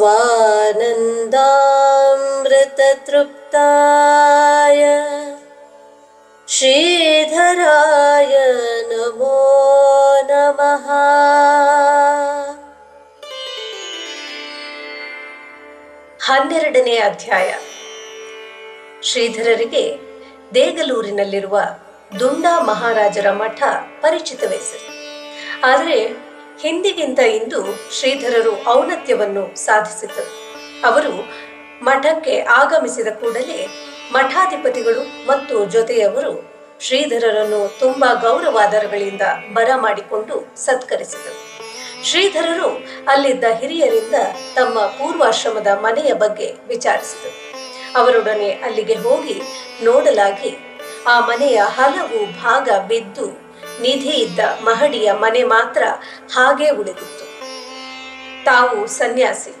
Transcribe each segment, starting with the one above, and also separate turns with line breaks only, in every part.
स्वानन्दामृततृप्ताय श्रीधराय नमो नमः ಹನ್ನೆರಡನೇ ಅಧ್ಯಾಯ ಶ್ರೀಧರರಿಗೆ ದೇಗಲೂರಿನಲ್ಲಿರುವ ದುಂಡಾ ಮಹಾರಾಜರ ಮಠ ಪರಿಚಿತವೇ ಸರಿ ಆದರೆ ಹಿಂದಿಗಿಂತ ಇಂದು ಶ್ರೀಧರರು ಔನತ್ಯವನ್ನು ಸಾಧಿಸಿದರು ಅವರು ಮಠಕ್ಕೆ ಆಗಮಿಸಿದ ಕೂಡಲೇ ಮಠಾಧಿಪತಿಗಳು ಮತ್ತು ಜೊತೆಯವರು ಶ್ರೀಧರರನ್ನು ತುಂಬಾ ಗೌರವಾದರಗಳಿಂದ ಬರಮಾಡಿಕೊಂಡು ಸತ್ಕರಿಸಿದರು. ಶ್ರೀಧರರು ಅಲ್ಲಿದ್ದ ಹಿರಿಯರಿಂದ ತಮ್ಮ ಪೂರ್ವಾಶ್ರಮದ ಮನೆಯ ಬಗ್ಗೆ ವಿಚಾರಿಸಿದರು. ಅವರೊಡನೆ ಅಲ್ಲಿಗೆ ಹೋಗಿ ನೋಡಲಾಗಿ ಆ ಮನೆಯ ಹಲವು ಭಾಗ ಬಿದ್ದು ನಿಧಿ ಇದ್ದ ಮಹಡಿಯ ಮನೆ ಮಾತ್ರ ಹಾಗೆ ಉಳಿದಿತ್ತು. ತಾವು ಸನ್ಯಾಸಿ,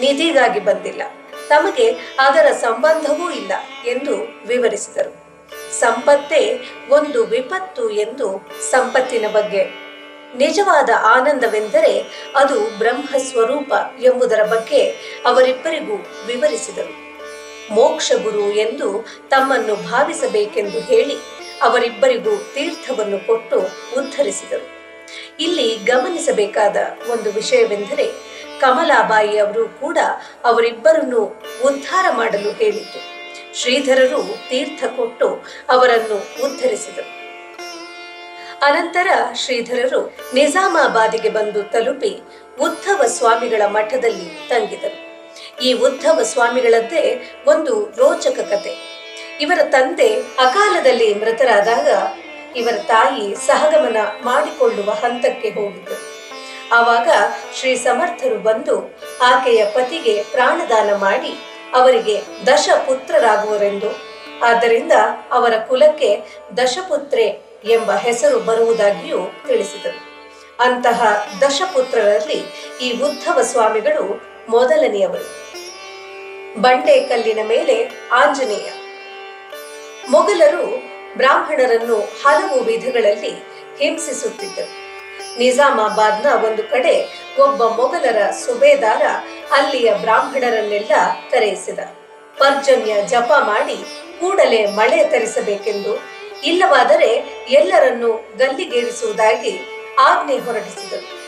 ನಿಧಿಗಾಗಿ ಬಂದಿಲ್ಲ. ತಮಗೆ ಅದರ ಸಂಬಂಧವೂ ಇಲ್ಲ ಎಂದು ವಿವರಿಸಿದರು. ಸಂಪತ್ತೇ ಒಂದು ವಿಪತ್ತು ಎಂದು ಸಂಪತ್ತಿನ ಬಗ್ಗೆ. ನಿಜವಾದ ಆನಂದವೆಂದರೆ ಅದು ಬ್ರಹ್ಮ ಸ್ವರೂಪ ಎಂಬುದರ ಬಗ್ಗೆ ಅವರಿಬ್ಬರಿಗೂ ವಿವರಿಸಿದರು. ಮೋಕ್ಷ ಗುರು ಎಂದು ತಮ್ಮನ್ನು ಭಾವಿಸಬೇಕೆಂದು ಹೇಳಿ ಅವರಿಬ್ಬರಿಗೂ ತೀರ್ಥವನ್ನು ಕೊಟ್ಟು ಉದ್ಧರಿಸಿದರು. ಇಲ್ಲಿ ಗಮನಿಸಬೇಕಾದ ಒಂದು ವಿಷಯವೆಂದರೆ ಕಮಲಾಬಾಯಿ ಅವರು ಕೂಡ ಅವರಿಬ್ಬರನ್ನು ಉದ್ಧಾರ ಮಾಡಲು ಹೇಳಿತು ಶ್ರೀಧರರು ತೀರ್ಥ ಕೊಟ್ಟು ಅವರನ್ನು ಉದ್ಧರಿಸಿದರು. ಅನಂತರ ಶ್ರೀಧರರು ನಿಜಾಮಾಬಾದಿಗೆ ಬಂದು ತಲುಪಿ ಉದ್ಧವ ಸ್ವಾಮಿಗಳ ಮಠದಲ್ಲಿ ತಂಗಿದರು. ಈ ಉದ್ಧವ ಸ್ವಾಮಿಗಳದ್ದೇ ಒಂದು ರೋಚಕ ಕತೆ. ಇವರ ತಂದೆ ಅಕಾಲದಲ್ಲಿ ಮೃತರಾದಾಗ ಇವರ ತಾಯಿ ಸಹಗಮನ ಮಾಡಿಕೊಳ್ಳುವ ಹಂತಕ್ಕೆ ಹೋಗಿದ್ದರು. ಆವಾಗ ಶ್ರೀ ಸಮರ್ಥರು ಬಂದು ಆಕೆಯ ಪತಿಗೆ ಪ್ರಾಣದಾನ ಮಾಡಿ ಅವರಿಗೆ ದಶಪುತ್ರರಾಗುವರೆಂದು. ಆದ್ದರಿಂದ ಅವರ ಕುಲಕ್ಕೆ ದಶಪುತ್ರೆ ಎಂಬ ಹೆಸರು ಬರುವುದಾಗಿಯೂ ತಿಳಿಸಿದರು. ಅಂತಹ ದಶಪುತ್ರರಲ್ಲಿ ಈ ಉದ್ಧವ ಸ್ವಾಮಿಗಳು ಮೊದಲನೆಯವರು. ಬಂಡೆ ಕಲ್ಲಿನ ಮೇಲೆ ಆಂಜನೇಯ. ಮೊಘಲರು ಬ್ರಾಹ್ಮಣರನ್ನು ಹಲವು ವಿಧಗಳಲ್ಲಿ ಹಿಂಸಿಸುತ್ತಿದ್ದರು. ನಿಜಾಮಾಬಾದ್ನ ಒಂದು ಕಡೆ ಒಬ್ಬ ಮೊಘಲರ ಸುಬೇದಾರ ಅಲ್ಲಿಯ ಬ್ರಾಹ್ಮಣರನ್ನೆಲ್ಲ ಕರೆಯಿಸಿದ. ಪರ್ಜನ್ಯ ಜಪ ಮಾಡಿ ಕೂಡಲೇ ಮಳೆ ತರಿಸಬೇಕೆಂದು, ಇಲ್ಲವಾದರೆ ಎಲ್ಲರನ್ನೂ ಗಲ್ಲಿಗೇರಿಸುವುದಾಗಿ ಆಜ್ಞೆ ಹೊರಡಿಸಿದರು.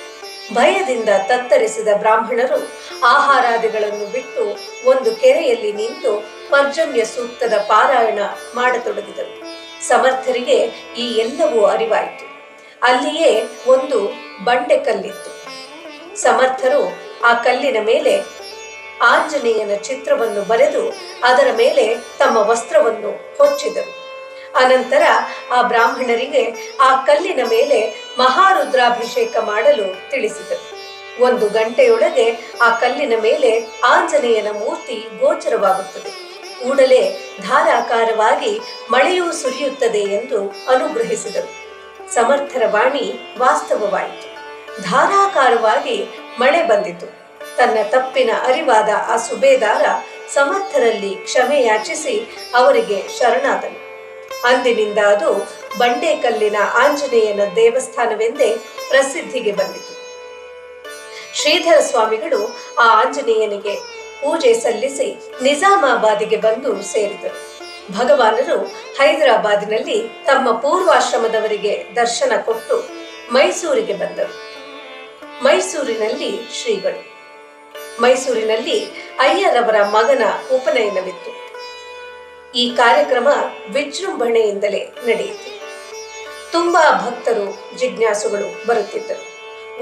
ಭಯದಿಂದ ತತ್ತರಿಸಿದ ಬ್ರಾಹ್ಮಣರು ಆಹಾರಾದಿಗಳನ್ನು ಬಿಟ್ಟು ಒಂದು ಕೆರೆಯಲ್ಲಿ ನಿಂತು ಪರ್ಜನ್ಯ ಸೂಕ್ತದ ಪಾರಾಯಣ ಮಾಡತೊಡಗಿದರು. ಸಮರ್ಥರಿಗೆ ಈ ಎಲ್ಲವೂ ಅರಿವಾಯಿತು. ಅಲ್ಲಿಯೇ ಒಂದು ಬಂಡೆ ಕಲ್ಲಿತ್ತು. ಸಮರ್ಥರು ಆ ಕಲ್ಲಿನ ಮೇಲೆ ಆಂಜನೇಯನ ಚಿತ್ರವನ್ನು ಬರೆದು ಅದರ ಮೇಲೆ ತಮ್ಮ ವಸ್ತ್ರವನ್ನು ಹೊಚ್ಚಿದರು. ಅನಂತರ ಆ ಬ್ರಾಹ್ಮಣರಿಗೆ ಆ ಕಲ್ಲಿನ ಮೇಲೆ ಮಹಾರುದ್ರಾಭಿಷೇಕ ಮಾಡಲು ತಿಳಿಸಿದರು. ಒಂದು ಗಂಟೆಯೊಳಗೆ ಆ ಕಲ್ಲಿನ ಮೇಲೆ ಆಂಜನೇಯನ ಮೂರ್ತಿ ಗೋಚರವಾಗುತ್ತದೆ. ಕೂಡಲೇ ಧಾರಾಕಾರವಾಗಿ ಮಳೆಯೂ ಸುರಿಯುತ್ತದೆ ಎಂದು ಅನುಗ್ರಹಿಸಿದರು. ಸಮರ್ಥರ ವಾಣಿ ವಾಸ್ತವವಾಯಿತು. ಧಾರಾಕಾರವಾಗಿ ಮಳೆ ಬಂದಿತು. ತನ್ನ ತಪ್ಪಿನ ಅರಿವಾದ ಆ ಸುಬೇದಾರ ಸಮರ್ಥರಲ್ಲಿ ಕ್ಷಮೆ ಯಾಚಿಸಿ ಅವರಿಗೆ ಶರಣಾದನು. ಅಂದಿನಿಂದ ಅದು ಬಂಡೆಕಲ್ಲಿನ ಆಂಜನೇಯನ ದೇವಸ್ಥಾನವೆಂದೇ ಪ್ರಸಿದ್ಧಿಗೆ ಬಂದಿತು. ಶ್ರೀಧರ ಸ್ವಾಮಿಗಳು ಆ ಆಂಜನೇಯನಿಗೆ ಪೂಜೆ ಸಲ್ಲಿಸಿ ನಿಜಾಮಾಬಾದಿಗೆ ಬಂದು ಸೇರಿದರು. ಭಗವಾನರು ಹೈದರಾಬಾದಿನಲ್ಲಿ ತಮ್ಮ ಪೂರ್ವಾಶ್ರಮದವರಿಗೆ ದರ್ಶನ ಕೊಟ್ಟು ಮೈಸೂರಿಗೆ ಬಂದರು. ಮೈಸೂರಿನಲ್ಲಿ ಶ್ರೀಗಳು. ಮೈಸೂರಿನಲ್ಲಿ ಅಯ್ಯರವರ ಮಗನ ಉಪನಯನವಿತ್ತು. ಈ ಕಾರ್ಯಕ್ರಮ ವಿಜೃಂಭಣೆಯಿಂದಲೇ ನಡೆಯಿತು. ತುಂಬಾ ಭಕ್ತರು, ಜಿಜ್ಞಾಸುಗಳು ಬರುತ್ತಿದ್ದರು.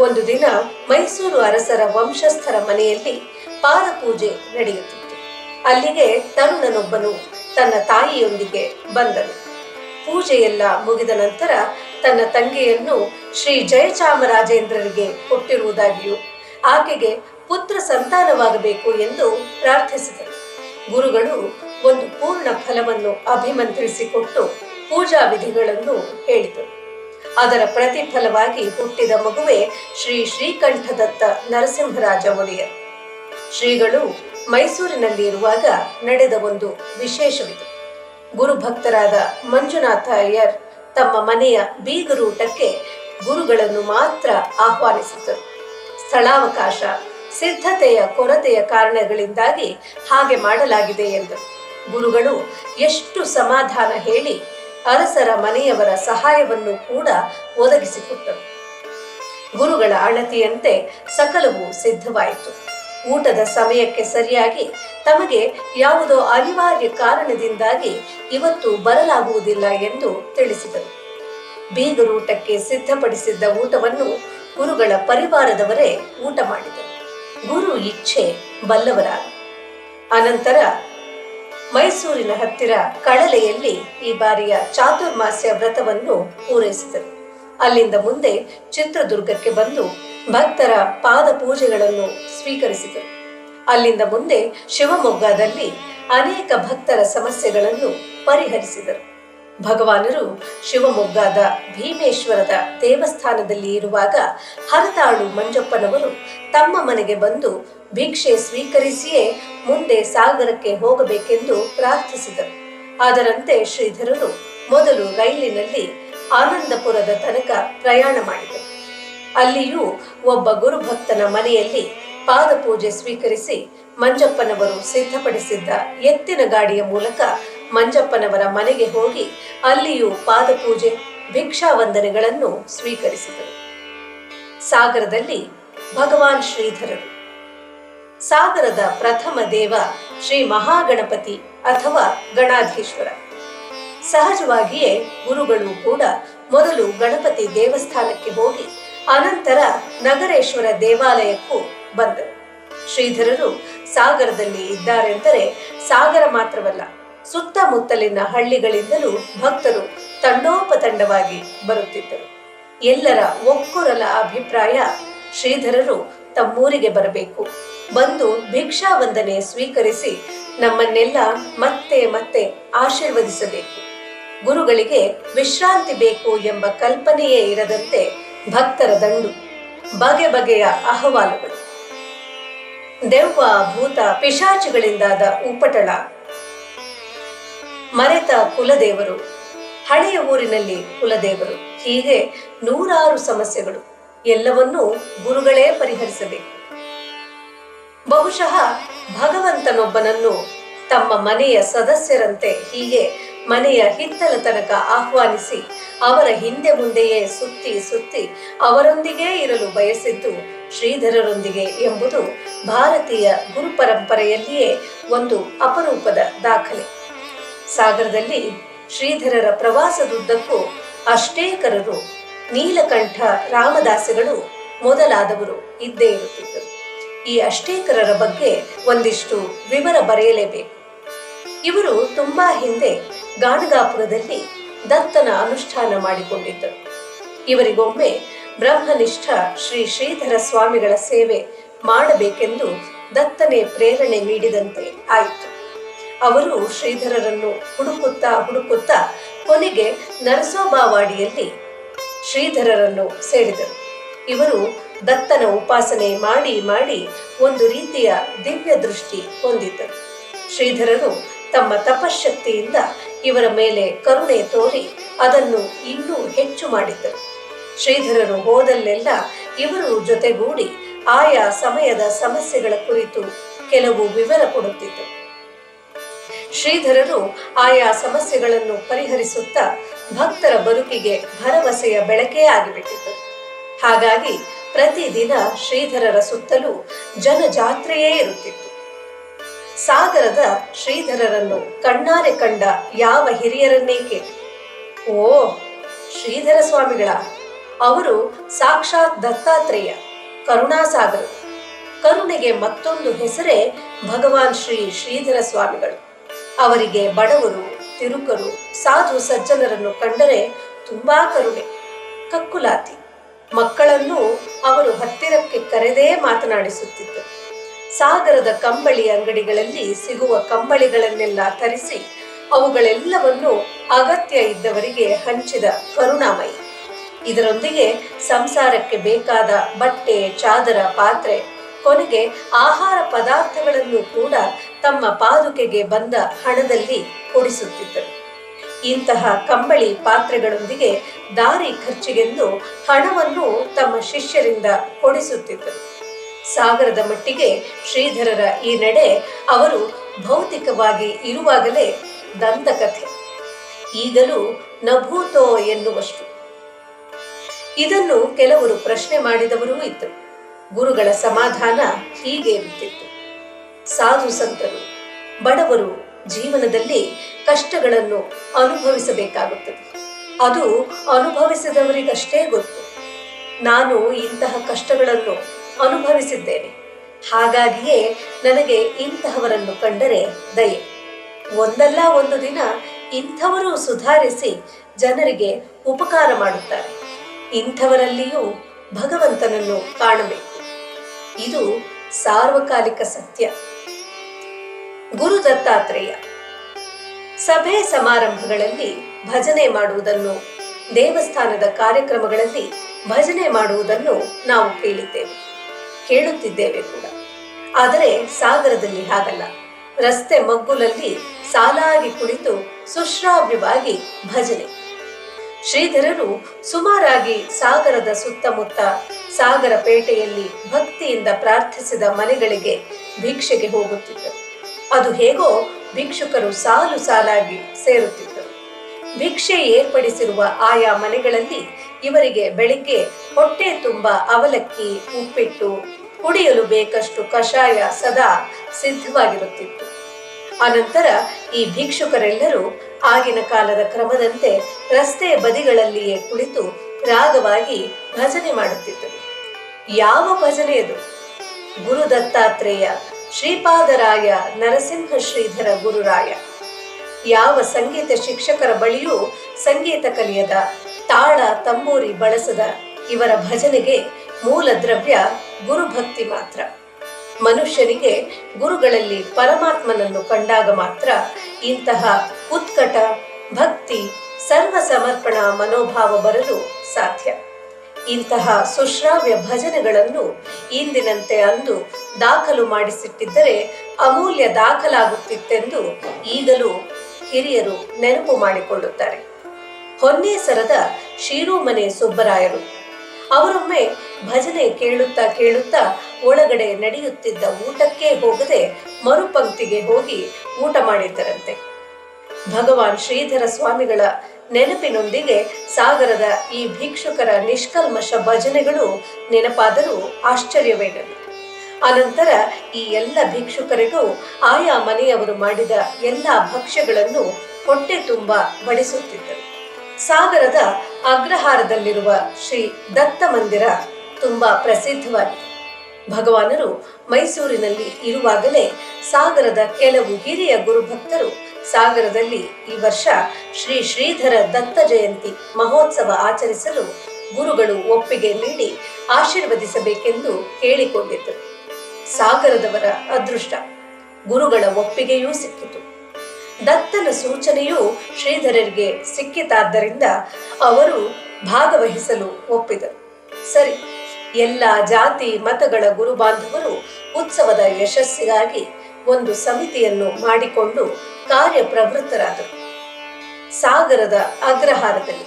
ಒಂದು ದಿನ ಮೈಸೂರು ಅರಸರ ವಂಶಸ್ಥರ ಮನೆಯಲ್ಲಿ ಪಾದಪೂಜೆ ನಡೆಯುತ್ತಿತ್ತು. ಅಲ್ಲಿಗೆ ತರುಣನೊಬ್ಬನು ತನ್ನ ತಾಯಿಯೊಂದಿಗೆ ಬಂದನು. ಪೂಜೆಯೆಲ್ಲ ಮುಗಿದ ನಂತರ ತನ್ನ ತಂಗಿಯನ್ನು ಶ್ರೀ ಜಯಚಾಮರಾಜೇಂದ್ರರಿಗೆ ಕೊಟ್ಟಿರುವುದಾಗಿಯೂ ಆಕೆಗೆ ಪುತ್ರ ಸಂತಾನವಾಗಬೇಕು ಎಂದು ಪ್ರಾರ್ಥಿಸಿದರು ಗುರುಗಳು ಒಂದು ಪೂರ್ಣ ಫಲವನ್ನು ಅಭಿಮಂತ್ರಿಸಿಕೊಟ್ಟು ಪೂಜಾ ವಿಧಿಗಳನ್ನು ಹೇಳಿದರು. ಅದರ ಪ್ರತಿಫಲವಾಗಿ ಹುಟ್ಟಿದ ಮಗುವೆ ಶ್ರೀ ಶ್ರೀಕಂಠದತ್ತ ನರಸಿಂಹರಾಜ ಒಡೆಯರ್ ಶ್ರೀಗಳು ಮೈಸೂರಿನಲ್ಲಿ ಇರುವಾಗ ನಡೆದ ಒಂದು ವಿಶೇಷವಿದು. ಗುರುಭಕ್ತರಾದ ಮಂಜುನಾಥ ಅಯ್ಯರ್ ತಮ್ಮ ಮನೆಯ ಬೀಗರೂಟಕ್ಕೆ ಗುರುಗಳನ್ನು ಮಾತ್ರ ಆಹ್ವಾನಿಸಿದ್ದರು. ಸ್ಥಳಾವಕಾಶ, ಸಿದ್ಧತೆಯ ಕೊರತೆಯ ಕಾರಣಗಳಿಂದಾಗಿ ಹಾಗೆ ಮಾಡಲಾಗಿದೆ ಎಂದರು ಗುರುಗಳು ಎಷ್ಟು ಸಮಾಧಾನ ಹೇಳಿ ಅರಸರ ಮನೆಯವರ ಸಹಾಯವನ್ನು ಕೂಡ ಒದಗಿಸಿಕೊಟ್ಟರು. ಗುರುಗಳ ಅಳತಿಯಂತೆ ಸಕಲವೂ ಸಿದ್ಧವಾಯಿತು. ಊಟದ ಸಮಯಕ್ಕೆ ಸರಿಯಾಗಿ ತಮಗೆ ಯಾವುದೋ ಅನಿವಾರ್ಯ ಕಾರಣದಿಂದಾಗಿ ಇವತ್ತು ಬರಲಾಗುವುದಿಲ್ಲ ಎಂದು ತಿಳಿಸಿದರು. ಬೀಗರೂಟಕ್ಕೆ ಸಿದ್ಧಪಡಿಸಿದ್ದ ಊಟವನ್ನು ಗುರುಗಳ ಪರಿವಾರದವರೇ ಊಟ ಮಾಡಿದರು. ಗುರು ಇಚ್ಛೆ ಬಲ್ಲವರ ಅನಂತರ ಮೈಸೂರಿನ ಹತ್ತಿರ ಕಳಲೆಯಲ್ಲಿ ಈ ಬಾರಿಯ ಚಾತುರ್ಮಾಸ್ಯ ವ್ರತವನ್ನು ಪೂರೈಸಿದರು. ಅಲ್ಲಿಂದ ಮುಂದೆ ಚಿತ್ರದುರ್ಗಕ್ಕೆ ಬಂದು ಭಕ್ತರ ಪಾದ ಪೂಜೆಗಳನ್ನು ಸ್ವೀಕರಿಸಿದರು. ಅಲ್ಲಿಂದ ಮುಂದೆ ಶಿವಮೊಗ್ಗದಲ್ಲಿ ಅನೇಕ ಭಕ್ತರ ಸಮಸ್ಯೆಗಳನ್ನು ಪರಿಹರಿಸಿದರು. ಭಗವಾನರು ಶಿವಮೊಗ್ಗದ ಭೀಮೇಶ್ವರದ ದೇವಸ್ಥಾನದಲ್ಲಿ ಇರುವಾಗ ಹರತಾಳು ಮಂಜಪ್ಪನವರು ತಮ್ಮ ಮನೆಗೆ ಬಂದು ಭಿಕ್ಷೆ ಸ್ವೀಕರಿಸಿಯೇ ಮುಂದೆ ಸಾಗರಕ್ಕೆ ಹೋಗಬೇಕೆಂದು ಪ್ರಾರ್ಥಿಸಿದರು. ಅದರಂತೆ ಶ್ರೀಧರರು ಮೊದಲು ರೈಲಿನಲ್ಲಿ ಆನಂದಪುರದ ತನಕ ಪ್ರಯಾಣ ಮಾಡಿದರು. ಅಲ್ಲಿಯೂ ಒಬ್ಬ ಗುರುಭಕ್ತನ ಮನೆಯಲ್ಲಿ ಪಾದಪೂಜೆ ಸ್ವೀಕರಿಸಿ ಮಂಜಪ್ಪನವರು ಸಿದ್ಧಪಡಿಸಿದ್ದ ಎತ್ತಿನ ಗಾಡಿಯ ಮೂಲಕ ಮಂಜಪ್ಪನವರ ಮನೆಗೆ ಹೋಗಿ ಅಲ್ಲಿಯೂ ಪಾದಪೂಜೆ, ಭಿಕ್ಷಾವಂದನೆಗಳನ್ನು ಸ್ವೀಕರಿಸಿದರು. ಸಾಗರದಲ್ಲಿ ಭಗವಾನ್ ಶ್ರೀಧರರು. ಸಾಗರದ ಪ್ರಥಮ ದೇವ ಶ್ರೀ ಮಹಾಗಣಪತಿ ಅಥವಾ ಗಣಾಧೀಶ್ವರ. ಸಹಜವಾಗಿಯೇ ಗುರುಗಳು ಕೂಡ ಮೊದಲು ಗಣಪತಿ ದೇವಸ್ಥಾನಕ್ಕೆ ಹೋಗಿ ಅನಂತರ ನಗರೇಶ್ವರ ದೇವಾಲಯಕ್ಕೂ ಬಂದರು. ಶ್ರೀಧರರು ಸಾಗರದಲ್ಲಿ ಇದ್ದಾರೆಂದರೆ ಸಾಗರ ಮಾತ್ರವಲ್ಲ, ಸುತ್ತಮುತ್ತಲಿನ ಹಳ್ಳಿಗಳಿಂದಲೂ ಭಕ್ತರು ತಂಡೋಪತಂಡವಾಗಿ ಬರುತ್ತಿದ್ದರು. ಎಲ್ಲರ ಒಕ್ಕೊರಲ ಅಭಿಪ್ರಾಯ ಶ್ರೀಧರರು ತಮ್ಮೂರಿಗೆ ಬರಬೇಕು. ಬಂದು ಭಿಕ್ಷಾವಂದನೆ ಸ್ವೀಕರಿಸಿ ನಮ್ಮನ್ನೆಲ್ಲ ಮತ್ತೆ ಮತ್ತೆ ಆಶೀರ್ವದಿಸಬೇಕು. ಗುರುಗಳಿಗೆ ವಿಶ್ರಾಂತಿ ಬೇಕು ಎಂಬ ಕಲ್ಪನೆಯೇ ಇರದಂತೆ ಭಕ್ತರ ದಂಡು, ಬಗೆ ಬಗೆಯ ಅಹವಾಲುಗಳು. ದೆವ್ವ, ಭೂತ, ಪಿಶಾಚಿಗಳಿಂದಾದ ಉಪಟಳ. ಮರೆತ ಕುಲದೇವರು, ಹಳೆಯ ಊರಿನಲ್ಲಿ ಕುಲದೇವರು, ಹೀಗೆ ನೂರಾರು ಸಮಸ್ಯೆಗಳು, ಎಲ್ಲವನ್ನೂ ಗುರುಗಳೇ ಪರಿಹರಿಸಬೇಕು. ಬಹುಶಃ ಭಗವಂತನೊಬ್ಬನನ್ನು ತಮ್ಮ ಮನೆಯ ಸದಸ್ಯರಂತೆ ಹೀಗೆ ಮನೆಯ ಹಿತ್ತಲ ತನಕ ಆಹ್ವಾನಿಸಿ ಅವರ ಹಿಂದೆ ಮುಂದೆಯೇ ಸುತ್ತಿ ಸುತ್ತಿ ಅವರೊಂದಿಗೇ ಇರಲು ಬಯಸಿದ್ದು ಶ್ರೀಧರರೊಂದಿಗೆ ಎಂಬುದು ಭಾರತೀಯ ಗುರು ಪರಂಪರೆಯಲ್ಲಿಯೇ ಒಂದು ಅಪರೂಪದ ದಾಖಲೆ. ಸಾಗರದಲ್ಲಿ ಶ್ರೀಧರರ ಪ್ರವಾಸದುದ್ದಕ್ಕೂ ಅಷ್ಟೇಕರರು ನೀಲಕಂಠ ರಾಮದಾಸಗಳು ಮೊದಲಾದವರು ಇದ್ದೇ ಇರುತ್ತಿದ್ದರು. ಈ ಅಷ್ಟೇಕರರ ಬಗ್ಗೆ ಒಂದಿಷ್ಟು ವಿವರ ಬರೆಯಲೇಬೇಕು. ಇವರು ತುಂಬಾ ಹಿಂದೆ ಗಾಣಗಾಪುರದಲ್ಲಿ ದತ್ತನ ಅನುಷ್ಠಾನ ಮಾಡಿಕೊಂಡಿದ್ದರು. ಇವರಿಗೊಮ್ಮೆ ಬ್ರಹ್ಮನಿಷ್ಠ ಶ್ರೀ ಶ್ರೀಧರ ಸ್ವಾಮಿಗಳ ಸೇವೆ ಮಾಡಬೇಕೆಂದು ದತ್ತನೆ ಪ್ರೇರಣೆ ನೀಡಿದಂತೆ ಆಯಿತು. ಅವರು ಶ್ರೀಧರರನ್ನು ಹುಡುಕುತ್ತಾ ಹುಡುಕುತ್ತಾ ಕೊನೆಗೆ ನರಸೋಬಾವಾಡಿಯಲ್ಲಿ ಶ್ರೀಧರರನ್ನು ಸೇರಿದರು. ಇವರು ದತ್ತನ ಉಪಾಸನೆ ಮಾಡಿ ಮಾಡಿ ಒಂದು ರೀತಿಯ ದಿವ್ಯ ದೃಷ್ಟಿ ಹೊಂದಿದ್ದರು. ಶ್ರೀಧರರು ತಮ್ಮ ತಪಶಕ್ತಿಯಿಂದ ಇವರ ಮೇಲೆ ಕರುಣೆ ತೋರಿ ಅದನ್ನು ಇನ್ನೂ ಹೆಚ್ಚು ಮಾಡಿದ್ದರು. ಶ್ರೀಧರರು ಹೋದಲ್ಲೆಲ್ಲ ಇವರು ಜೊತೆಗೂಡಿ ಆಯಾ ಸಮಯದ ಸಮಸ್ಯೆಗಳ ಕುರಿತು ಕೆಲವು ವಿವರ ಕೊಡುತ್ತಿದ್ದರು. ಶ್ರೀಧರರು ಆಯಾ ಸಮಸ್ಯೆಗಳನ್ನು ಪರಿಹರಿಸುತ್ತಾ ಭಕ್ತರ ಬದುಕಿಗೆ ಭರವಸೆಯ ಬೆಳಕೇ ಆಗಿಬಿಟ್ಟಿದ್ದರು. ಹಾಗಾಗಿ ಪ್ರತಿದಿನ ಶ್ರೀಧರರ ಸುತ್ತಲೂ ಜನಜಾತ್ರೆಯೇ ಇರುತ್ತಿತ್ತು. ಸಾಗರದ ಶ್ರೀಧರರನ್ನು ಕಣ್ಣಾರೆ ಕಂಡ ಯಾವ ಹಿರಿಯರನ್ನೇ ಕೇಳಿ ಓ, ಶ್ರೀಧರ ಸ್ವಾಮಿಗಳ, ಅವರು ಸಾಕ್ಷಾತ್ ದತ್ತಾತ್ರೇಯ, ಕರುಣಾಸಾಗರ. ಕರುಣೆಗೆ ಮತ್ತೊಂದು ಹೆಸರೇ ಭಗವಾನ್ ಶ್ರೀ ಶ್ರೀಧರ ಸ್ವಾಮಿಗಳು. ಅವರಿಗೆ ಬಡವರು ತಿರುಕರು ಸಾಧು ಸಜ್ಜನರನ್ನು ಕಂಡರೆ ತುಂಬಾ ಕರುಣೆ, ಕಕ್ಕುಲಾತಿ. ಮಕ್ಕಳನ್ನು ಅವರು ಹತ್ತಿರಕ್ಕೆ ಕರೆದೇ ಮಾತನಾಡಿಸುತ್ತಿದ್ದರು. ಸಾಗರದ ಕಂಬಳಿ ಅಂಗಡಿಗಳಲ್ಲಿ ಸಿಗುವ ಕಂಬಳಿಗಳನ್ನೆಲ್ಲ ತರಿಸಿ ಅವುಗಳೆಲ್ಲವನ್ನು ಅಗತ್ಯ ಇದ್ದವರಿಗೆ ಹಂಚಿದ ಕರುಣಾಮಯಿ. ಇದರೊಂದಿಗೆ ಸಂಸಾರಕ್ಕೆ ಬೇಕಾದ ಬಟ್ಟೆ, ಚಾದರ, ಪಾತ್ರೆ, ಕೊನೆಗೆ ಆಹಾರ ಪದಾರ್ಥಗಳನ್ನು ಕೂಡ ತಮ್ಮ ಪಾದುಕೆಗೆ ಬಂದ ಹಣದಲ್ಲಿ ಕೊಡಿಸುತ್ತಿದ್ದರು. ಇಂತಹ ಕಂಬಳಿ ಪಾತ್ರೆಗಳೊಂದಿಗೆ ದಾರಿ ಖರ್ಚಿಗೆಂದು ಹಣವನ್ನು ತಮ್ಮ ಶಿಷ್ಯರಿಂದ ಕೊಡಿಸುತ್ತಿದ್ದರು. ಸಾಗರದ ಮಟ್ಟಿಗೆ ಶ್ರೀಧರರ ಈ ನಡೆ ಅವರು ಭೌತಿಕವಾಗಿ ಇರುವಾಗಲೇ ದಂತಕಥೆ. ಈಗಲೂ ನಭೂತೋ ಎನ್ನುವಷ್ಟು. ಇದನ್ನು ಕೆಲವರು ಪ್ರಶ್ನೆ ಮಾಡಿದವರೂ ಇತ್ತು ಗುರುಗಳ ಸಮಾಧಾನ ಹೀಗೆ ಇರುತ್ತಿತ್ತು ಸಾಧು ಸಂತರು, ಬಡವರು ಜೀವನದಲ್ಲಿ ಕಷ್ಟಗಳನ್ನು ಅನುಭವಿಸಬೇಕಾಗುತ್ತದೆ. ಅದು ಅನುಭವಿಸಿದವರಿಗಷ್ಟೇ ಗೊತ್ತು. ನಾನು ಇಂತಹ ಕಷ್ಟಗಳನ್ನು ಅನುಭವಿಸಿದ್ದೇನೆ. ಹಾಗಾಗಿಯೇ ನನಗೆ ಇಂತಹವರನ್ನು ಕಂಡರೆ ದಯೆ. ಒಂದಲ್ಲ ಒಂದು ದಿನ ಇಂಥವರು ಸುಧಾರಿಸಿ ಜನರಿಗೆ ಉಪಕಾರ ಮಾಡುತ್ತಾರೆ. ಇಂಥವರಲ್ಲಿಯೂ ಭಗವಂತನನ್ನು ಕಾಣಬೇಕು. ಇದು ಸಾರ್ವಕಾಲಿಕ ಸತ್ಯ. ಗುರು ದತ್ತಾತ್ರೇಯ, ಸಭೆ ಸಮಾರಂಭಗಳಲ್ಲಿ ಭಜನೆ ಮಾಡುವುದನ್ನು, ದೇವಸ್ಥಾನದ ಕಾರ್ಯಕ್ರಮಗಳಲ್ಲಿ ಭಜನೆ ಮಾಡುವುದನ್ನು ನಾವು ಕೇಳಿದ್ದೇವೆ. ಕೇಳುತ್ತಿದ್ದೇವೆ ಕೂಡ. ಆದರೆ ಸಾಗರದಲ್ಲಿ ಹಾಗಲ್ಲ. ರಸ್ತೆ ಮಗ್ಗುಲಲ್ಲಿ ಸಾಲಾಗಿ ಕುಳಿತು ಸುಶ್ರಾವ್ಯವಾಗಿ ಭಜನೆ. ಶ್ರೀಧರರು ಸುಮಾರಾಗಿ ಸಾಗರದ ಸುತ್ತಮುತ್ತ ಸಾಗರ ಪೇಟೆಯಲ್ಲಿ ಭಕ್ತಿಯಿಂದ ಪ್ರಾರ್ಥಿಸಿದ ಮನೆಗಳಿಗೆ ಭಿಕ್ಷೆಗೆ ಹೋಗುತ್ತಿದ್ದರು. ಅದು ಹೇಗೋ ಭಿಕ್ಷುಕರು ಸಾಲು ಸಾಲಾಗಿ ಸೇರುತ್ತಿದ್ದರು. ಭಿಕ್ಷೆ ಏರ್ಪಡಿಸಿರುವ ಆಯಾ ಮನೆಗಳಲ್ಲಿ ಇವರಿಗೆ ಬೆಳಿಗ್ಗೆ ಹೊಟ್ಟೆ ತುಂಬ ಅವಲಕ್ಕಿ, ಉಪ್ಪಿಟ್ಟು ಕುಡಿಯಲು ಬೇಕಷ್ಟು ಕಷಾಯ ಸದಾ ಸಿದ್ಧವಾಗಿರುತ್ತಿತ್ತು. ಅನಂತರ ಈ ಭಿಕ್ಷುಕರೆಲ್ಲರೂ ಆಗಿನ ಕಾಲದ ಕ್ರಮದಂತೆ ರಸ್ತೆ ಬದಿಗಳಲ್ಲಿಯೇ ಕುಳಿತು ರಾಗವಾಗಿ ಭಜನೆ ಮಾಡುತ್ತಿದ್ದರು. ಯಾವ ಭಜನೆ ಗುರು ದತ್ತಾತ್ರೇಯ ಶ್ರೀಪಾದರಾಯ ನರಸಿಂಹ ಶ್ರೀಧರ ಗುರುರಾಯ. ಯಾವ ಸಂಗೀತ ಶಿಕ್ಷಕರ ಬಳಿಯೂ ಸಂಗೀತ ಕಲಿಯದ ತಾಳ ತಂಬೂರಿ ಬಳಸದ ಇವರ ಭಜನೆಗೆ ಮೂಲ ದ್ರವ್ಯ ಗುರುಭಕ್ತಿ ಮಾತ್ರ. ಮನುಷ್ಯನಿಗೆ ಗುರುಗಳಲ್ಲಿ ಪರಮಾತ್ಮನನ್ನು ಕಂಡಾಗ ಮಾತ್ರ ಇಂತಹ ಉತ್ಕಟ, ಭಕ್ತಿ ಸರ್ವ ಸಮರ್ಪಣಾ ಮನೋಭಾವ ಬರಲು ಸಾಧ್ಯ. ಇಂತಹ ಸುಶ್ರಾವ್ಯ ಭಜನೆಗಳನ್ನು ಇಂದಿನಂತೆ ಅಂದು ದಾಖಲು ಮಾಡಿಸಿಟ್ಟಿದ್ದರೆ ಅಮೂಲ್ಯ ದಾಖಲಾಗುತ್ತಿತ್ತೆಂದು ಈಗಲೂ ಹಿರಿಯರು ನೆನಪು ಮಾಡಿಕೊಳ್ಳುತ್ತಾರೆ. ಹೊನ್ನೇಸರದ ಶಿರೂಮನೆ ಸುಬ್ಬರಾಯರು ಅವರೊಮ್ಮೆ ಭಜನೆ ಕೇಳುತ್ತಾ ಕೇಳುತ್ತಾ ಒಳಗಡೆ ನಡೆಯುತ್ತಿದ್ದ ಊಟಕ್ಕೆ ಹೋಗದೆ ಮರುಪಂಕ್ತಿಗೆ ಹೋಗಿ ಊಟ ಮಾಡಿದ್ದರಂತೆ. ಭಗವಾನ್ ಶ್ರೀಧರ ಸ್ವಾಮಿಗಳ ನೆನಪಿನೊಂದಿಗೆ ಸಾಗರದ ಈ ಭಿಕ್ಷುಕರ ನಿಷ್ಕಲ್ಮಶ ಭಜನೆಗಳು ನೆನಪಾದರೂ ಆಶ್ಚರ್ಯವೇನಲ್ಲ. ಅನಂತರ ಈ ಎಲ್ಲ ಭಿಕ್ಷುಕರಿಗೂ ಆಯಾ ಮನೆಯವರು ಮಾಡಿದ ಎಲ್ಲ ಭಕ್ಷ್ಯಗಳನ್ನು ಹೊಟ್ಟೆ ತುಂಬ ಬಡಿಸುತ್ತಿದ್ದರು. ಸಾಗರದ ಅಗ್ರಹಾರದಲ್ಲಿರುವ ಶ್ರೀ ದತ್ತ ಮಂದಿರ ತುಂಬಾ ಪ್ರಸಿದ್ಧವಾಗಿದೆ. ಭಗವಾನರು ಮೈಸೂರಿನಲ್ಲಿ ಇರುವಾಗಲೇ ಸಾಗರದ ಕೆಲವು ಹಿರಿಯ ಗುರುಭಕ್ತರು ಸಾಗರದಲ್ಲಿ ಈ ವರ್ಷ ಶ್ರೀ ಶ್ರೀಧರ ದತ್ತ ಜಯಂತಿ ಮಹೋತ್ಸವ ಆಚರಿಸಲು ಗುರುಗಳು ಒಪ್ಪಿಗೆ ನೀಡಿ ಆಶೀರ್ವದಿಸಬೇಕೆಂದು ಕೇಳಿಕೊಂಡಿದ್ದರು. ಸಾಗರದವರ ಅದೃಷ್ಟ ಗುರುಗಳ ಒಪ್ಪಿಗೆಯೂ ಸಿಕ್ಕಿತು. ದತ್ತನ ಸೂಚನೆಯೂ ಶ್ರೀಧರರಿಗೆ ಸಿಕ್ಕಿತಾದ್ದರಿಂದ ಅವರು ಭಾಗವಹಿಸಲು ಒಪ್ಪಿದರು. ಸರಿ, ಎಲ್ಲ ಜಾತಿ ಮತಗಳ ಗುರು ಬಾಂಧವರು ಉತ್ಸವದ ಯಶಸ್ಸಿಗಾಗಿ ಒಂದು ಸಮಿತಿಯನ್ನು ಮಾಡಿಕೊಂಡು ಕಾರ್ಯಪ್ರವೃತ್ತರಾದರು. ಸಾಗರದ ಅಗ್ರಹಾರದಲ್ಲಿ,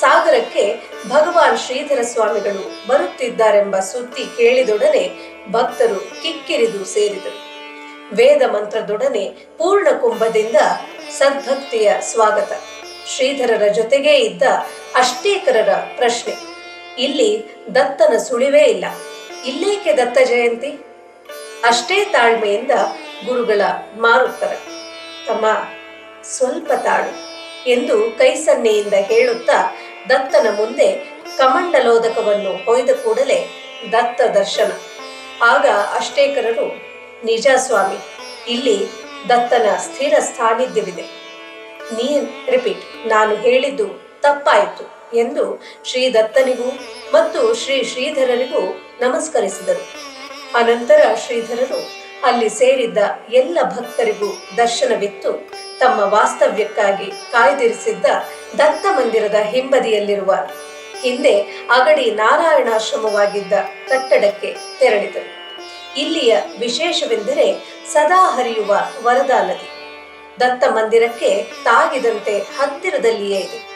ಸಾಗರಕ್ಕೆ ಭಗವಾನ್ ಶ್ರೀಧರ ಸ್ವಾಮಿಗಳು ಬರುತ್ತಿದ್ದಾರೆಂಬ ಸುದ್ದಿ ಕೇಳಿದೊಡನೆ ಭಕ್ತರು ಕಿಕ್ಕಿರಿದು ಸೇರಿದರು. ವೇದ ಮಂತ್ರದೊಡನೆ ಪೂರ್ಣ ಕುಂಭದಿಂದ ಸದ್ಭಕ್ತಿಯ ಸ್ವಾಗತ. ಶ್ರೀಧರರ ಜೊತೆಗೇ ಇದ್ದ ಅಷ್ಟೇಕರರ ಪ್ರಶ್ನೆ. ಇಲ್ಲಿ ದತ್ತನ ಸುಳಿವೇ ಇಲ್ಲ. ಇಲ್ಲೇಕೆ ದತ್ತ ಜಯಂತಿ? ಅಷ್ಟೇ ತಾಳ್ಮೆಯಿಂದ ಗುರುಗಳ ಮಾರುತ್ತರ. ತಮ್ಮ ಸ್ವಲ್ಪ ತಾಳು ಎಂದು ಕೈ ಸನ್ನೆಯಿಂದ ಹೇಳುತ್ತಾ ದತ್ತನ ಮುಂದೆ ಕಮಂಡಲೋದಕವನ್ನು ಹೊಯ್ದ ಕೂಡಲೇ ದತ್ತ ದರ್ಶನ. ಆಗ ಅಷ್ಟೇಕರರು ನಿಜ ಸ್ವಾಮಿ, ಇಲ್ಲಿ ದತ್ತನ ಸ್ಥಿರ ಸಾನ್ನಿಧ್ಯವಿದೆ ನೀ ರಿಪೀಟ್, ನಾನು ಹೇಳಿದ್ದು ತಪ್ಪಾಯಿತು ಎಂದು ಶ್ರೀ ದತ್ತನಿಗೂ ಮತ್ತು ಶ್ರೀ ಶ್ರೀಧರನಿಗೂ ನಮಸ್ಕರಿಸಿದರು. ಅನಂತರ ಶ್ರೀಧರರು ಅಲ್ಲಿ ಸೇರಿದ್ದ ಎಲ್ಲ ಭಕ್ತರಿಗೂ ದರ್ಶನವಿತ್ತು. ತಮ್ಮ ವಾಸ್ತವ್ಯಕ್ಕಾಗಿ ಕಾಯ್ದಿರಿಸಿದ್ದ ದತ್ತ ಮಂದಿರದ ಹಿಂಬದಿಯಲ್ಲಿರುವ ಹಿಂದೆ ಅಗಡಿ ನಾರಾಯಣಾಶ್ರಮವಾಗಿದ್ದ ಕಟ್ಟಡಕ್ಕೆ ತೆರಳಿದರು. ಇಲ್ಲಿಯ ವಿಶೇಷವೆಂದರೆ ಸದಾ ಹರಿಯುವ ವರದಾ ನದಿ ದತ್ತ ಮಂದಿರಕ್ಕೆ ತಾಗಿದಂತೆ ಹತ್ತಿರದಲ್ಲಿಯೇ ಇದೆ.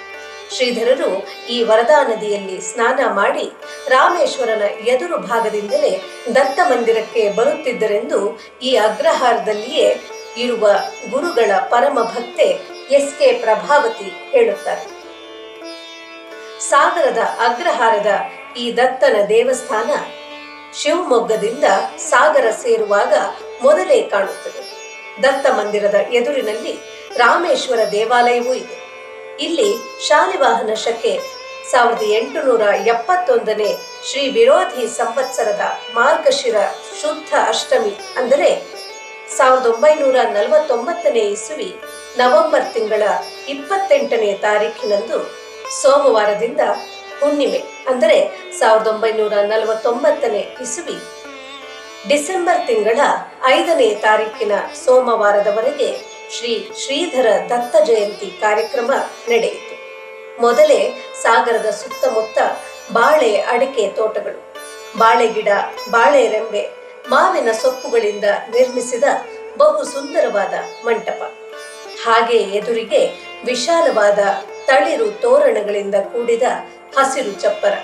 ಶ್ರೀಧರರು ಈ ವರದಾ ನದಿಯಲ್ಲಿ ಸ್ನಾನ ಮಾಡಿ ರಾಮೇಶ್ವರನ ಎದುರು ಭಾಗದಿಂದಲೇ ದತ್ತ ಮಂದಿರಕ್ಕೆ ಬರುತ್ತಿದ್ದರೆಂದು ಈ ಅಗ್ರಹಾರದಲ್ಲಿಯೇ ಇರುವ ಗುರುಗಳ ಪರಮ ಭಕ್ತೆ ಎಸ್ ಕೆ ಪ್ರಭಾವತಿ ಹೇಳುತ್ತಾರೆ. ಸಾಗರದ ಅಗ್ರಹಾರದ ಈ ದತ್ತನ ದೇವಸ್ಥಾನ ಶಿವಮೊಗ್ಗದಿಂದ ಸಾಗರ ಸೇರುವಾಗ ಮೊದಲೇ ಕಾಣುತ್ತದೆ. ದತ್ತ ಮಂದಿರದ ಎದುರಿನಲ್ಲಿ ರಾಮೇಶ್ವರ ದೇವಾಲಯವೂ ಇದೆ. ಇಲ್ಲಿ ಶಾಲಿವಾಹನ ಶಕೆ ಸಾವಿರದ ಎಂಟುನೂರ ಎಪ್ಪತ್ತೊಂದನೇ ಶ್ರೀ ವಿರೋಧಿ ಸಂವತ್ಸರದ ಮಾರ್ಗಶಿರ ಶುದ್ಧ ಅಷ್ಟಮಿ ಅಂದರೆ ಸಾವಿರದ ಒಂಬೈನೂರ ನಲವತ್ತೊಂಬತ್ತನೇ ಇಸುವಿ ನವೆಂಬರ್ ತಿಂಗಳ ಇಪ್ಪತ್ತೆಂಟನೇ ತಾರೀಖಿನಂದು ಸೋಮವಾರದಿಂದ ಹುಣ್ಣಿಮೆ, ಅಂದರೆ ಸಾವಿರದ ಒಂಬೈನೂರ ನಲವತ್ತೊಂಬತ್ತನೇ ಇಸುವಿ. ಡಿಸೆಂಬರ್ ತಿಂಗಳ ಐದನೇ ತಾರೀಕಿನ ಸೋಮವಾರದವರೆಗೆ ಶ್ರೀ ಶ್ರೀಧರ ದತ್ತ ಜಯಂತಿ ಕಾರ್ಯಕ್ರಮ ನಡೆಯಿತು. ಮೊದಲೇ ಸಾಗರದ ಸುತ್ತಮುತ್ತ ಬಾಳೆ ಅಡಿಕೆ ತೋಟಗಳು, ಬಾಳೆ ಗಿಡ, ಬಾಳೆ ರೆಂಬೆ, ಮಾವಿನ ಸೊಪ್ಪುಗಳಿಂದ ನಿರ್ಮಿಸಿದ ಬಹು ಸುಂದರವಾದ ಮಂಟಪ. ಹಾಗೆ ಎದುರಿಗೆ ವಿಶಾಲವಾದ ತಳಿರು ತೋರಣಗಳಿಂದ ಕೂಡಿದ ಹಸಿರು ಚಪ್ಪರ.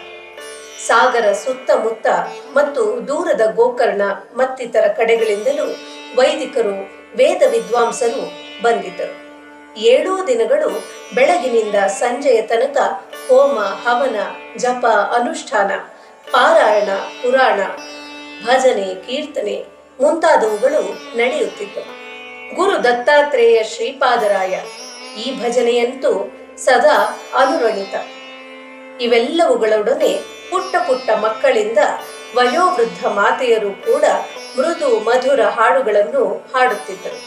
ಸಾಗರ ಸುತ್ತಮುತ್ತ ಮತ್ತು ದೂರದ ಗೋಕರ್ಣ ಮತ್ತಿತರ ಕಡೆಗಳಿಂದಲೂ ವೈದಿಕರು, ವೇದ ವಿದ್ವಾಂಸರು ಬಂದಿದ್ದರು. ಏಳೂ ದಿನಗಳು ಬೆಳಗಿನಿಂದ ಸಂಜೆಯ ತನಕ ಹೋಮ, ಹವನ, ಜಪ, ಅನುಷ್ಠಾನ, ಪಾರಾಯಣ, ಪುರಾಣ, ಭಜನೆ, ಕೀರ್ತನೆ ಮುಂತಾದವುಗಳು ನಡೆಯುತ್ತಿದ್ದವು. ಗುರು ದತ್ತಾತ್ರೇಯ ಶ್ರೀಪಾದರಾಯ ಈ ಭಜನೆಯಂತೂ ಸದಾ ಅನುರಣಿತ. ಇವೆಲ್ಲವುಗಳೊಡನೆ ಪುಟ್ಟ ಪುಟ್ಟ ಮಕ್ಕಳಿಂದ ವಯೋವೃದ್ಧ ಮಾತೆಯರು ಕೂಡ ಮೃದು ಮಧುರ ಹಾಡುಗಳನ್ನು ಹಾಡುತ್ತಿದ್ದರು.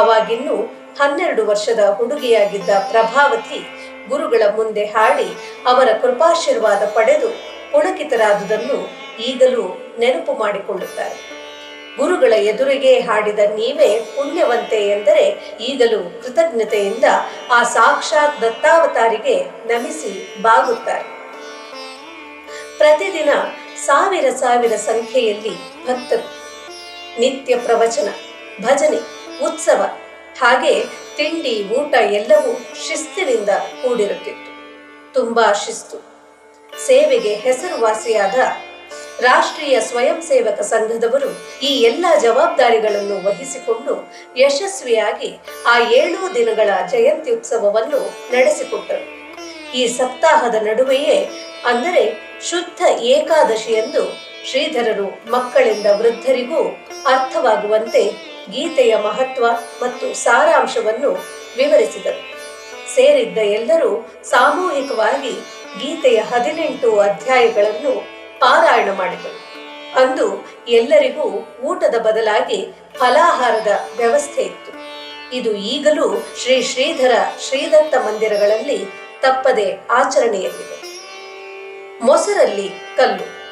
ಅವಾಗಿನ್ನೂ ಹನ್ನೆರಡು ವರ್ಷದ ಹುಡುಗಿಯಾಗಿದ್ದ ಪ್ರಭಾವತಿ ಗುರುಗಳ ಮುಂದೆ ಹಾಡಿ ಅವರ ಕೃಪಾಶೀರ್ವಾದ ಪಡೆದು ಪುಳಕಿತರಾದುದನ್ನು ಈಗಲೂ ನೆನಪು ಮಾಡಿಕೊಳ್ಳುತ್ತಾರೆ. ಗುರುಗಳ ಎದುರಿಗೆ ಹಾಡಿದ ನೀವೇ ಪುಣ್ಯವಂತೆ ಎಂದರೆ ಈಗಲೂ ಕೃತಜ್ಞತೆಯಿಂದ ಆ ಸಾಕ್ಷಾತ್ ದತ್ತಾವತಾರಿಗೆ ನಮಿಸಿ ಬಾಗುತ್ತಾರೆ. ಪ್ರತಿದಿನ ಸಾವಿರ ಸಾವಿರ ಸಂಖ್ಯೆಯಲ್ಲಿ ಭಕ್ತರು, ನಿತ್ಯ ಪ್ರವಚನ, ಭಜನೆ, ಉತ್ಸವ, ಹಾಗೆ ತಿಂಡಿ, ಊಟ ಎಲ್ಲವೂ ಶಿಸ್ತಿನಿಂದ ಕೂಡಿರುತ್ತಿತ್ತು. ತುಂಬಾ ಶಿಸ್ತು. ಸೇವೆಗೆ ಹೆಸರುವಾಸಿಯಾದ ರಾಷ್ಟ್ರೀಯ ಸ್ವಯಂ ಸೇವಕ ಸಂಘದವರು ಈ ಎಲ್ಲ ಜವಾಬ್ದಾರಿಗಳನ್ನು ವಹಿಸಿಕೊಂಡು ಯಶಸ್ವಿಯಾಗಿ ಆ ಏಳು ದಿನಗಳ ಜಯಂತಿ ಉತ್ಸವವನ್ನು ನಡೆಸಿಕೊಟ್ಟರು. ಈ ಸಪ್ತಾಹದ ನಡುವೆಯೇ ಅಂದರೆ ಶುದ್ಧ ಏಕಾದಶಿಯಂದು ಶ್ರೀಧರರು ಮಕ್ಕಳಿಂದ ವೃದ್ಧರಿಗೂ ಅರ್ಥವಾಗುವಂತೆ ಗೀತೆಯ ಮಹತ್ವ ಮತ್ತು ಸಾರಾಂಶವನ್ನು ವಿವರಿಸಿದರು. ಸೇರಿದ್ದ ಎಲ್ಲರೂ ಸಾಮೂಹಿಕವಾಗಿ ಗೀತೆಯ ಹದಿನೆಂಟು ಅಧ್ಯಾಯಗಳನ್ನು ಪಾರಾಯಣ ಮಾಡಿದರು ಅಂದು ಎಲ್ಲರಿಗೂ ಊಟದ ಬದಲಾಗಿ ಫಲಾಹಾರದ ವ್ಯವಸ್ಥೆ ಇತ್ತು. ಇದು ಈಗಲೂ ಶ್ರೀ ಶ್ರೀಧರ ಶ್ರೀದತ್ತ ಮಂದಿರಗಳಲ್ಲಿ ತಪ್ಪದೆ ಆಚರಣೆಯಲ್ಲಿದೆ. ಮೊಸರಲ್ಲಿ ಕಲ್ಲು.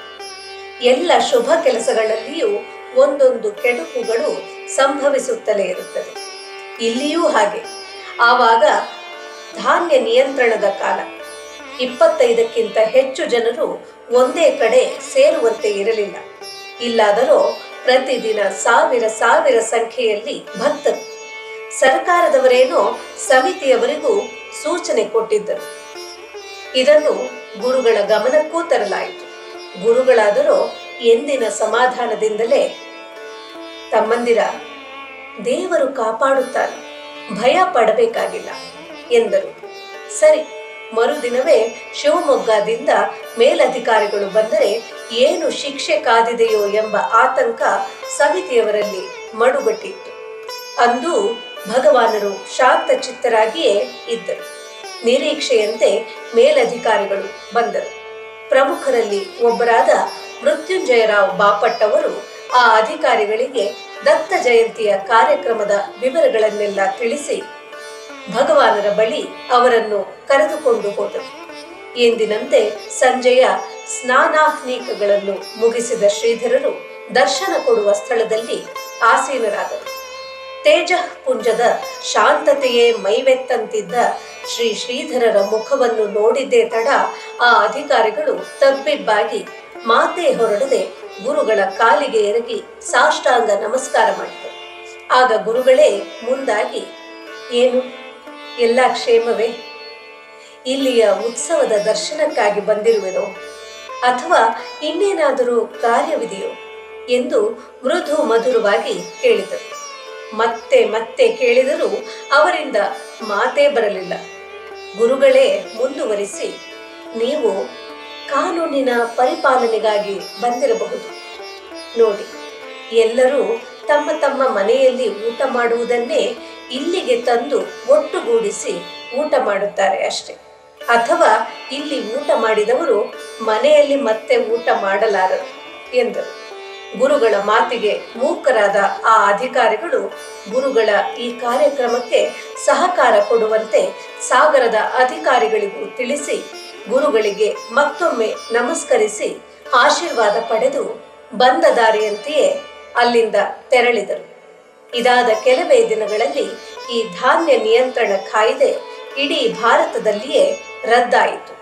ಎಲ್ಲ ಶುಭ ಕೆಲಸಗಳಲ್ಲಿಯೂ ಒಂದೊಂದು ಕೆಡುಕುಗಳು ಸಂಭವಿಸುತ್ತಲೇ ಇರುತ್ತದೆ. ಇಲ್ಲಿಯೂ ಹಾಗೆ. ಆವಾಗ ಧಾನ್ಯ ನಿಯಂತ್ರಣದ ಕಾಲ. ಇಪ್ಪತ್ತೈದಕ್ಕಿಂತ ಹೆಚ್ಚು ಜನರು ಒಂದೇ ಕಡೆ ಸೇರುವಂತೆ ಇರಲಿಲ್ಲ. ಇಲ್ಲಾದರೂ ಪ್ರತಿದಿನ ಸಾವಿರ ಸಾವಿರ ಸಂಖ್ಯೆಯಲ್ಲಿ ಭಕ್ತರು ಸರ್ಕಾರದವರೇನೋ ಸಮಿತಿಯವರಿಗೂ ಸೂಚನೆ ಕೊಟ್ಟಿದ್ದರು. ಇದನ್ನು ಗುರುಗಳ ಗಮನಕ್ಕೂ ತರಲಾಯಿತು. ಗುರುಗಳಾದರೂ ಎಂದಿನ ಸಮಾಧಾನದಿಂದಲೇ ತಮ್ಮಂದಿರ ದೇವರು ಕಾಪಾಡುತ್ತಾರೆ ಭಯ ಪಡಬೇಕಾಗಿಲ್ಲ ಎಂದರು. ಸರಿ ಮರುದಿನವೇ ಶಿವಮೊಗ್ಗದಿಂದ ಮೇಲಧಿಕಾರಿಗಳು ಬಂದರೆ ಏನು ಶಿಕ್ಷೆ ಕಾದಿದೆಯೋ ಎಂಬ ಆತಂಕ ಸಮಿತಿಯವರಲ್ಲಿ ಮಡುಗಟ್ಟಿತ್ತು. ಅಂದು ಭಗವಾನರು ಶಾಂತ ಚಿತ್ತರಾಗಿಯೇ ಇದ್ದರು. ನಿರೀಕ್ಷೆಯಂತೆ ಮೇಲಧಿಕಾರಿಗಳು ಬಂದರು. ಪ್ರಮುಖರಲ್ಲಿ ಒಬ್ಬರಾದ ಮೃತ್ಯುಂಜಯರಾವ್ ಬಾಪಟ್ ಅವರು ಆ ಅಧಿಕಾರಿಗಳಿಗೆ ದತ್ತ ಜಯಂತಿಯ ಕಾರ್ಯಕ್ರಮದ ವಿವರಗಳನ್ನೆಲ್ಲ ತಿಳಿಸಿ ಭಗವಾನರ ಬಳಿ ಅವರನ್ನು ಕರೆದುಕೊಂಡು ಹೋದರು ಎಂದಿನಂತೆ ಸಂಜೆಯ ಸ್ನಾನಾಹ್ನೀಕಗಳನ್ನು ಮುಗಿಸಿದ ಶ್ರೀಧರರು ದರ್ಶನ ಕೊಡುವ ಸ್ಥಳದಲ್ಲಿ ಆಸೀನರಾದರು. ತೇಜಃ ಪುಂಜದ ಶಾಂತತೆಯೇ ಮೈವೆತ್ತಂತಿದ್ದ ಶ್ರೀ ಶ್ರೀಧರರ ಮುಖವನ್ನು ನೋಡಿದ್ದೇ ತಡ ಆ ಅಧಿಕಾರಿಗಳು ತಬ್ಬಿಬ್ಬಾಗಿ ಮಾತೆ ಹೊರಡದೆ ಗುರುಗಳ ಕಾಲಿಗೆ ಎರಗಿ ಸಾಷ್ಟಾಂಗ ನಮಸ್ಕಾರ ಮಾಡಿದರು. ಆಗ ಗುರುಗಳೇ ಮುಂದಾಗಿ, ಏನು? ಎಲ್ಲ ಕ್ಷೇಮವೇ? ಇಲ್ಲಿಯ ಉತ್ಸವದ ದರ್ಶನಕ್ಕಾಗಿ ಬಂದಿರುವೆನೋ? ಅಥವಾ ಇನ್ನೇನಾದರೂ ಕಾರ್ಯವಿದೆಯೋ? ಎಂದು ಮೃದು ಮಧುರವಾಗಿ ಕೇಳಿದರು ಮತ್ತೆ ಮತ್ತೆ ಕೇಳಿದರೂ ಅವರಿಂದ ಮಾತೇ ಬರಲಿಲ್ಲ. ಗುರುಗಳೇ, ಮುಂದುವರಿಸಿ. ನೀವು ಕಾನೂನಿನ ಪರಿಪಾಲನೆಗಾಗಿ ಬಂದಿರಬಹುದು. ನೋಡಿ, ಎಲ್ಲರೂ ತಮ್ಮ ತಮ್ಮ ಮನೆಯಲ್ಲಿ ಊಟ ಮಾಡುವುದನ್ನೇ ಇಲ್ಲಿಗೆ ತಂದು ಒಟ್ಟುಗೂಡಿಸಿ ಊಟ ಮಾಡುತ್ತಾರೆ ಅಷ್ಟೆ. ಅಥವಾ ಇಲ್ಲಿ ಊಟ ಮಾಡಿದವರು ಮನೆಯಲ್ಲಿ ಮತ್ತೆ ಊಟ ಮಾಡಲಾರರು ಎಂದರು. ಗುರುಗಳ ಮಾತಿಗೆ ಮೂಕರಾದ ಆ ಅಧಿಕಾರಿಗಳು ಗುರುಗಳ ಈ ಕಾರ್ಯಕ್ರಮಕ್ಕೆ ಸಹಕಾರ ಕೊಡುವಂತೆ ಸಾಗರದ ಅಧಿಕಾರಿಗಳಿಗೂ ತಿಳಿಸಿ, ಗುರುಗಳಿಗೆ ಮತ್ತೊಮ್ಮೆ ನಮಸ್ಕರಿಸಿ, ಆಶೀರ್ವಾದ ಪಡೆದು ಬಂದ ದಾರಿಯಂತೆಯೇ ಅಲ್ಲಿಂದ ತೆರಳಿದರು. ಇದಾದ ಕೆಲವೇ ದಿನಗಳಲ್ಲಿ ಈ ಧಾನ್ಯ ನಿಯಂತ್ರಣ ಕಾಯ್ದೆ ಇಡೀ ಭಾರತದಲ್ಲಿಯೇ ರದ್ದಾಯಿತು.